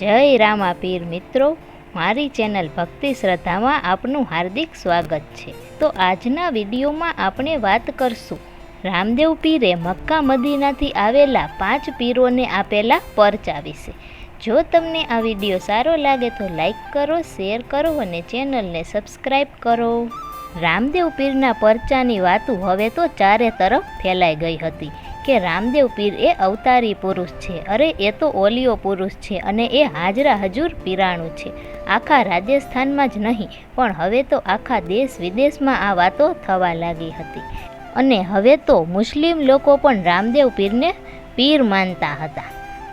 જય રામા પીર મિત્રો, મારી ચેનલ ભક્તિ શ્રદ્ધામાં આપનું હાર્દિક સ્વાગત છે. તો આજના વિડીયોમાં આપણે વાત કરશું, રામદેવ પીરે મક્કા મદીનાથી આવેલા પાંચ પીરોને આપેલા પરચા વિશે. જો તમને આ વીડિયો સારો લાગે તો લાઈક કરો, શેર કરો અને ચેનલને સબસ્ક્રાઈબ કરો. રામદેવ પીરના પરચાની વાતું હવે તો ચારે તરફ ફેલાઈ ગઈ હતી. કે રામદેવ પીર એ અવતારી પુરુષ છે. અરે, એ તો ઓલિયો પુરુષ છે અને એ હાજરા હજુર પીરાણું છે. આખા રાજસ્થાનમાં જ નહીં, પણ હવે તો આખા દેશ વિદેશમાં આ વાતો થવા લાગી હતી. અને હવે તો મુસ્લિમ લોકો પણ રામદેવ પીરને પીર માનતા હતા.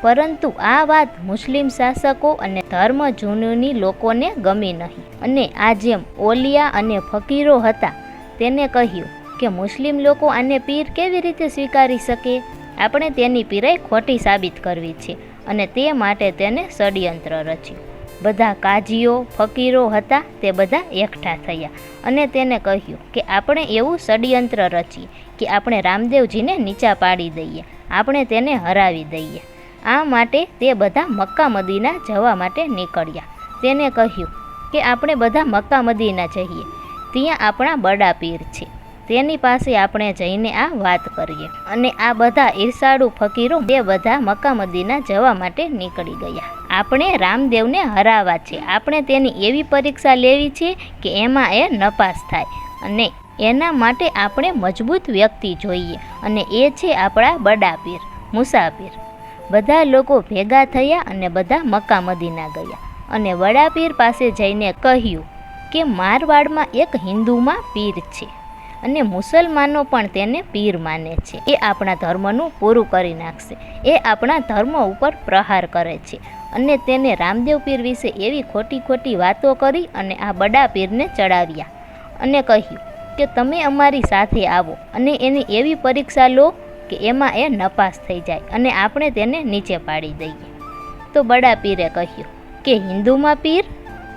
પરંતુ આ વાત મુસ્લિમ શાસકો અને ધર્મ જૂનની લોકોને ગમી નહીં. અને આ જેમ ઓલિયા અને ફકીરો હતા, તેને કહ્યું કે મુસ્લિમ લોકો આને પીર કેવી રીતે સ્વીકારી શકે? આપણે તેની પીરાઈ ખોટી સાબિત કરવી છે અને તે માટે તેને ષડયંત્ર રચ્યું. બધા કાજીઓ, ફકીરો હતા, તે બધા એકઠા થયા અને તેને કહ્યું કે આપણે એવું ષડયંત્ર રચીએ કે આપણે રામદેવજીને નીચા પાડી દઈએ, આપણે તેને હરાવી દઈએ. આ માટે તે બધા મક્કા મદીના જવા માટે નીકળ્યા. તેને કહ્યું કે આપણે બધા મક્કા મદીના જઈએ, ત્યાં આપણા બડા પીર છે. તેની પાસે આપણે જઈને આ વાત કરીએ. અને આ બધા ઈર્ષાળુ ફકીરો તે બધા મક્કા મદીના જવા માટે નીકળી ગયા. આપણે રામદેવને હરાવા છે. આપણે તેની એવી પરીક્ષા લેવી છે કે એમાં એ નપાસ થાય. અને એના માટે આપણે મજબૂત વ્યક્તિ જોઈએ. અને એ છે આપણા બડાપીર, મુસાફીર. બધા લોકો ભેગા થયા અને બધા મક્કા મદીના ગયા. અને વડાપીર પાસે જઈને કહ્યું કે મારવાડમાં એક હિન્દુમાં પીર છે. અને મુસલમાનો પણ તેને પીર માને છે. એ આપણા ધર્મનું પૂરું કરી નાખશે. એ આપણા ધર્મ ઉપર પ્રહાર કરે છે. અને તેને રામદેવ પીર વિશે એવી ખોટી ખોટી વાતો કરી અને આ બડા પીરને ચડાવ્યા. અને કહ્યું કે તમે અમારી સાથે આવો અને એની એવી પરીક્ષા લો કે એમાં એ નપાસ થઈ જાય અને આપણે તેને નીચે પાડી દઈએ. તો બડા પીરે કહ્યું કે હિન્દુમાં પીર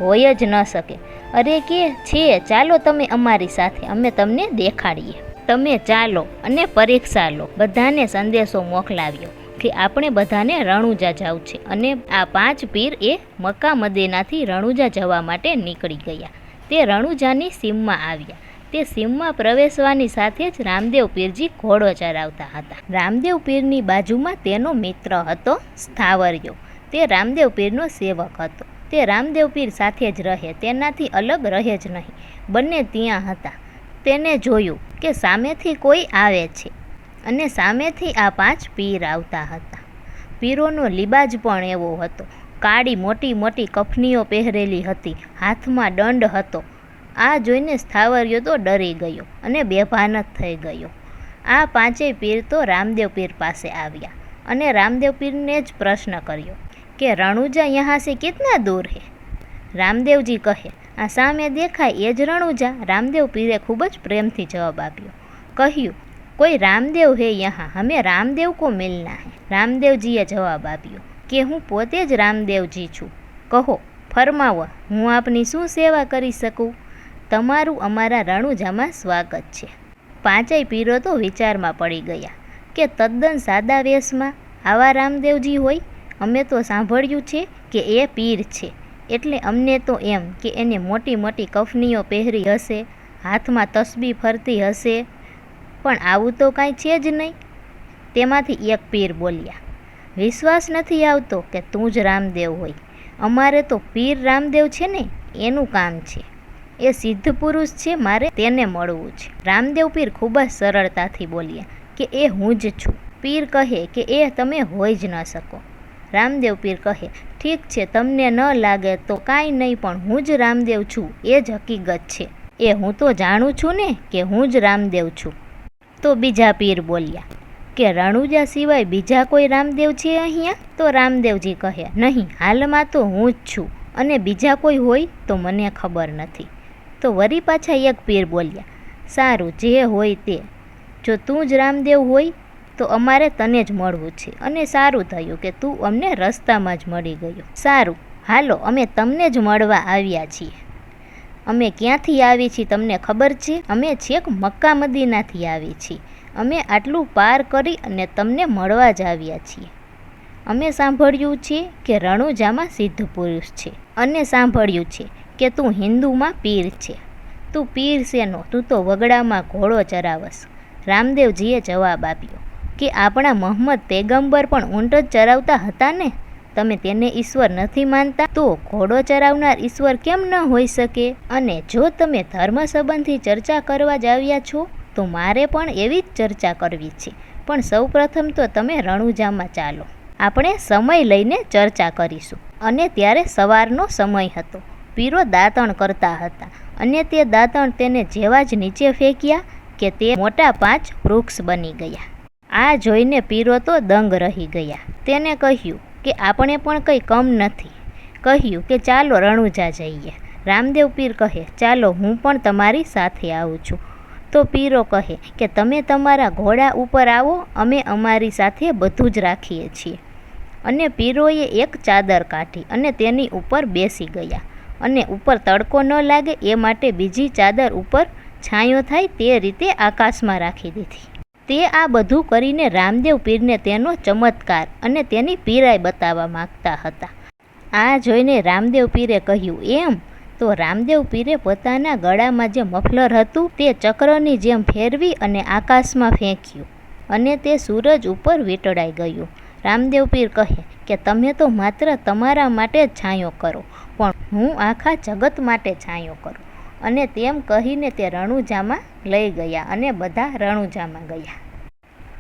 હોય જ ન શકે. અરે કે છે, ચાલો તમે અમારી સાથે, અમે તમને દેખાડીએ. તમે ચાલો અને પરીક્ષા લો. બધાને સંદેશો મોકલાવ્યો કે આપણે બધાને રણુજા જવું છે અને આ પાંચ પીર એ મક્કા મદીનાથી રણુજા જવા માટે નીકળી ગયા. તે રણુજાની સીમમાં આવ્યા. તે સીમમાં પ્રવેશવાની સાથે જ રામદેવ પીરજી ઘોડો ચરાવતા હતા. રામદેવ પીરની બાજુમાં તેનો મિત્ર હતો સ્થાવર્યો. તે રામદેવ પીરનો સેવક હતો. તે રામદેવ પીર સાથે જ રહે, તેનાથી અલગ રહે જ નહીં. બંને ત્યાં હતા. તેને જોયું કે સામેથી કોઈ આવે છે અને સામેથી આ પાંચ પીર આવતા હતા. પીરોનો લિબાજ પણ એવો હતો. કાળી મોટી મોટી કફનીઓ પહેરેલી હતી. હાથમાં દંડ હતો. આ જોઈને સ્થાવર્યો તો ડરી ગયો અને બેભાન જ થઈ ગયો. આ પાંચેય પીર તો રામદેવ પીર પાસે આવ્યા અને રામદેવ પીરને જ પ્રશ્ન કર્યો કે રણુજા યહાં સે કિતના દૂર હે? રામદેવજી કહે, આ સામે દેખાય એ જ રણુજા. રામદેવ પીરે ખૂબ જ પ્રેમથી જવાબ આપ્યો, કહ્યું, કોઈ રામદેવ હે યહાં હમે રામદેવ કો મિલના હે. રામદેવજીએ જવાબ આપ્યો, કે હું પોતે જ રામદેવજી છું. કહો, ફરમાવો, હું આપની શું સેવા કરી શકું? તમારું અમારા રણુજામાં સ્વાગત છે. પાંચેય પીરો તો વિચારમાં પડી ગયા, કે તદ્દન સાદા વેશમાં આવા રામદેવજી હોય? અમે તો સાંભળ્યું છે કે એ પીર છે. એટલે અમને તો એમ કે એને મોટી મોટી કફનીઓ પહેરી હશે, હાથમાં તસબી ફરતી હશે, પણ આવું તો કાંઈ છે જ નહીં. તેમાંથી એક પીર બોલ્યા, વિશ્વાસ નથી આવતો કે તું જ રામદેવ હોય. અમારે તો પીર રામદેવ છે ને, એનું કામ છે. એ સિદ્ધ પુરુષ છે, મારે તેને મળવું છે. રામદેવ પીર ખૂબ જ સરળતાથી બોલ્યા, કે એ હું જ છું. પીર કહે કે, એ તમે હોઈ જ ન શકો. રામદેવ પીર કહે, ઠીક છે, તમને ન લાગે તો કાંઈ નહીં, પણ હું જ રામદેવ છું, એ જ હકીકત છે. એ હું તો જાણું છું ને કે હું જ રામદેવ છું. તો બીજા પીર બોલ્યા, કે રણુજા સિવાય બીજા કોઈ રામદેવ છે અહીંયા? તો રામદેવજી કહે, નહીં, હાલમાં તો હું જ છું, અને બીજા કોઈ હોય તો મને ખબર નથી. તો વરી પાછા એક પીર બોલ્યા, સારું, જે હોય તે. જો તું જ રામદેવ હોય તો અમારે તને જ મળવું છે. અને સારું થયું કે તું અમને રસ્તામાં જ મળી ગયો. સારું, હાલો, અમે તમને જ મળવા આવ્યા છીએ. અમે ક્યાંથી આવી છીએ તમને ખબર છે? અમે છેક મક્કા મદીનાથી આવી છીએ. અમે આટલું પાર કરી અને તમને મળવા જ આવ્યા છીએ. અમે સાંભળ્યું છે કે રણુજામાં સિદ્ધ પુરુષ છે. અને સાંભળ્યું છે કે તું હિન્દુમાં પીર છે. તું પીર શેનો? તું તો વગડામાં ઘોડો ચરાવસ. રામદેવજીએ જવાબ આપ્યો. કે આપણા મોહમ્મદ પેગંબર પણ ઊંટ જ ચરાવતા હતા ને? તમે તેને ઈશ્વર નથી માનતા તો ઘોડો ચરાવનાર ઈશ્વર કેમ ન હોઈ શકે? અને જો તમે ધર્મ સંબંધી ચર્ચા કરવા જ આવ્યા છો, તો મારે પણ એવી જ ચર્ચા કરવી છે. પણ સૌપ્રથમ તો તમે રણુજામાં ચાલો. આપણે સમય લઈને ચર્ચા કરીશું. અને ત્યારે સવારનો સમય હતો. પીરો દાંતણ કરતા હતા. અને તે દાંતણ તેને જેવા જ નીચે ફેંક્યા કે તે મોટા પાંચ વૃક્ષ બની ગયા. આ જોઈને પીરો તો દંગ રહી ગયા. તેને કહ્યું કે આપણે પણ કંઈ કમ નથી. કહ્યું કે ચાલો રણુજા જઈએ. રામદેવ પીર કહે, ચાલો હું પણ તમારી સાથે આવું છું. તો પીરો કહે કે તમે તમારા ઘોડા ઉપર આવો, અમે અમારી સાથે બધું જ રાખીએ છીએ. અને પીરોએ એક ચાદર કાઢી અને તેની ઉપર બેસી ગયા. અને ઉપર તડકો ન લાગે એ માટે બીજી ચાદર ઉપર છાંયો થાય તે રીતે આકાશમાં રાખી દીધી. તે આ બધું કરીને રામદેવ પીરને તેનો ચમત્કાર અને તેની પીરાઈ બતાવવા માંગતા હતા. આ જોઈને રામદેવ પીરે કહ્યું, એમ? તો રામદેવ પીરે પોતાના ગળામાં જે મફલર હતું તે ચક્રની જેમ ફેરવી અને આકાશમાં ફેંક્યું અને તે સૂરજ ઉપર વીંટળાઈ ગયું. રામદેવ પીર કહે, કે તમે તો માત્ર તમારા માટે જ છાંયો કરો, પણ હું આખા જગત માટે છાંયો કરું. અને તેમ કહીને તે રણુજામાં લઈ ગયા અને બધા રણુજામાં ગયા.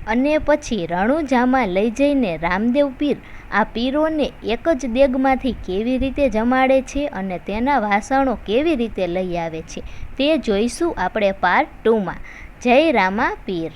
અને પછી રણુજામાં લઈ જઈને રામદેવ પીર આ પીરોને એક જ દેગમાંથી કેવી રીતે જમાડે છે અને તેના વાસણો કેવી રીતે લઈ આવે છે તે જોઈશું આપણે પાર્ટ ટુમાં જય રામા પીર.